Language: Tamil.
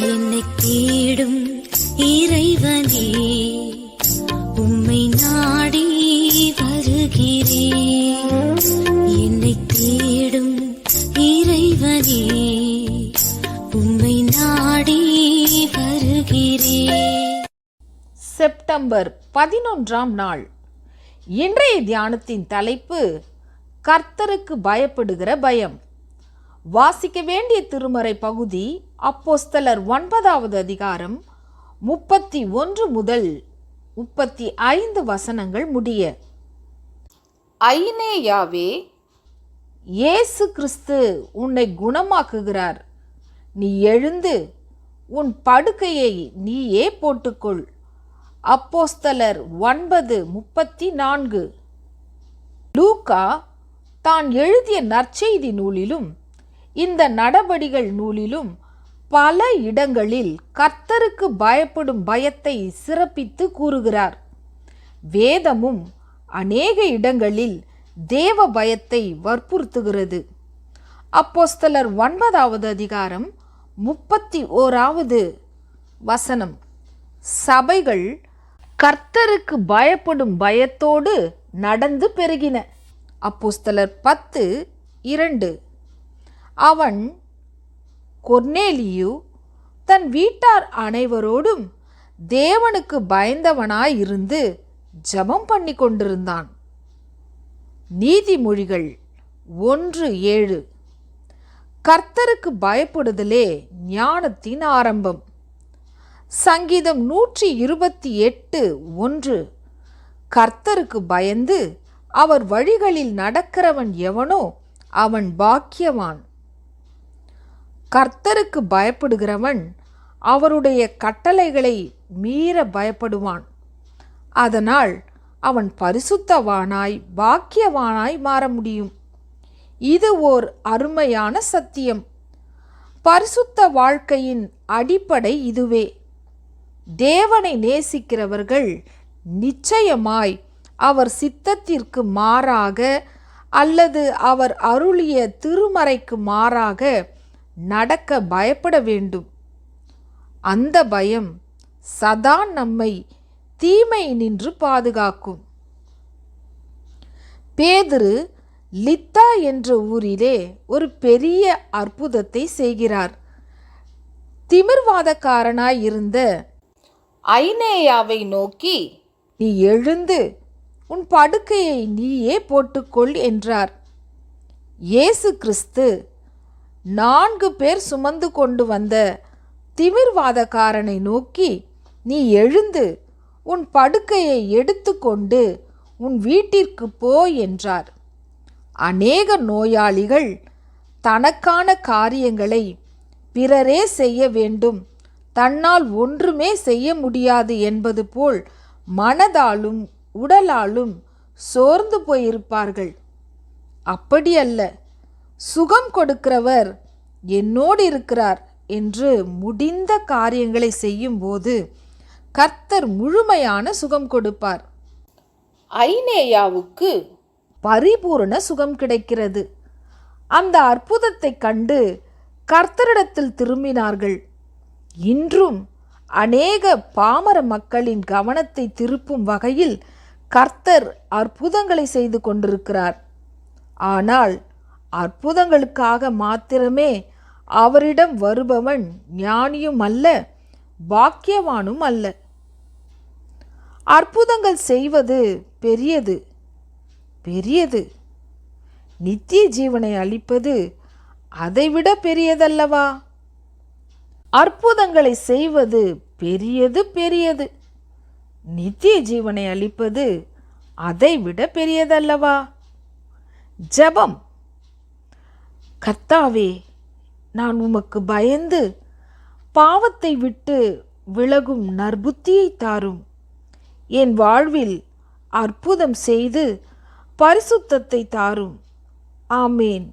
என்னை தேடும் இறைவனே உம்மை நாடி வருகிறேன் என்னை தேடும் இறைவனே உம்மை நாடி வருகிறேன் செப்டம்பர் பதினொன்றாம் நாள். இன்றைய தியானத்தின் தலைப்பு கர்த்தருக்கு பயப்படுகிற பயம். வாசிக்க வேண்டிய திருமறை பகுதி அப்போஸ்தலர் ஒன்பதாவது அதிகாரம் முப்பத்தி ஒன்று முதல் முப்பத்தி ஐந்து வசனங்கள் முடிய. ஐனேயாவே இயேசு கிறிஸ்து உன்னை குணமாக்குகிறார். நீ எழுந்து உன் படுக்கையை நீயே போட்டுக்கொள். அப்போஸ்தலர் ஒன்பது முப்பத்தி நான்கு. லூக்கா தான் எழுதிய நற்செய்தி நூலிலும் இந்த நடபடிகள் நூலிலும் பல இடங்களில் கர்த்தருக்கு பயப்படும் பயத்தை சிறப்பித்து கூறுகிறார். வேதமும் அநேக இடங்களில் தேவ பயத்தை வற்புறுத்துகிறது. அப்போஸ்தலர் ஒன்பதாவது அதிகாரம் முப்பத்தி ஓராவது வசனம். சபைகள் கர்த்தருக்கு பயப்படும் பயத்தோடு நடந்து பெருகின. அப்போஸ்தலர் பத்து இரண்டு. அவன் கொர்னேலியு தன் வீட்டார் அனைவரோடும் தேவனுக்கு பயந்தவனாயிருந்து ஜெபம் பண்ணி கொண்டிருந்தான். நீதிமொழிகள் ஒன்று ஏழு. கர்த்தருக்கு பயப்படுதலே ஞானத்தின் ஆரம்பம். சங்கீதம் நூற்றி இருபத்தி எட்டு ஒன்று. கர்த்தருக்கு பயந்து அவர் வழிகளில் நடக்கிறவன் எவனோ அவன் பாக்கியவான். கர்த்தருக்கு பயப்படுகிறவன் அவருடைய கட்டளைகளை மீற பயப்படுவான். அதனால் அவன் பரிசுத்தவானாய் பாக்கியவானாய் மாற முடியும். இது ஓர் அருமையான சத்தியம். பரிசுத்த வாழ்க்கையின் அடிப்படை இதுவே. தேவனை நேசிக்கிறவர்கள் நிச்சயமாய் அவர் சித்தத்திற்கு மாறாக அல்லது அவர் அருளிய திருமறைக்கு மாறாக நடக்க பயப்பட வேண்டும். அந்த பயம் சதா நம்மை தீமை நின்று பாதுகாக்கும். பேதுரு லித்தா என்ற ஊரிலே ஒரு பெரிய அற்புதத்தை செய்கிறார். திமிர்வாதக்காரனாய் இருந்த ஐனேயாவை நோக்கி நீ எழுந்து உன் படுக்கையை நீயே போட்டுக்கொள் என்றார். இயேசு கிறிஸ்து நான்கு பேர் சுமந்து கொண்டு வந்த திமிர்வாதக்காரனை நோக்கி நீ எழுந்து உன் படுக்கையை எடுத்துக்கொண்டு உன் வீட்டிற்கு போ என்றார். அநேக நோயாளிகள் தனக்கான காரியங்களை பிறரே செய்ய வேண்டும் தன்னால் ஒன்றுமே செய்ய முடியாது என்பது போல் மனதாலும் உடலாலும் சோர்ந்து போயிருப்பார்கள். அப்படியல்ல சுகம் கொடுக்கிறவர் என்னோடு இருக்கிறார் என்று முடிந்த காரியங்களை செய்யும்போது கர்த்தர் முழுமையான சுகம் கொடுப்பார். ஐனேயாவுக்கு பரிபூரண சுகம் கிடைக்கிறது. அந்த அற்புதத்தை கண்டு கர்த்தரிடத்தில் திரும்பினார்கள். இன்றும் அநேக பாமர மக்களின் கவனத்தை திருப்பும் வகையில் கர்த்தர் அற்புதங்களை செய்து கொண்டிருக்கிறார். ஆனால் அற்புதங்களுக்காக மாத்திரமே அவரிடம் வருபவன் ஞானியும் அல்ல பாக்கியவானும் அல்ல. அற்புதங்கள் செய்வது பெரியது பெரியது. நித்திய ஜீவனை அளிப்பது அதைவிட பெரியதல்லவா? அற்புதங்களை செய்வது பெரியது பெரியது. நித்திய ஜீவனை அளிப்பது அதைவிட பெரியதல்லவா? ஜெபம் கர்த்தாவே நான் உமக்கு பயந்து பாவத்தை விட்டு விலகும் நற்புத்தியை தாரும். என் வாழ்வில் அற்புதம் செய்து பரிசுத்தத்தை தாரும். ஆமேன்.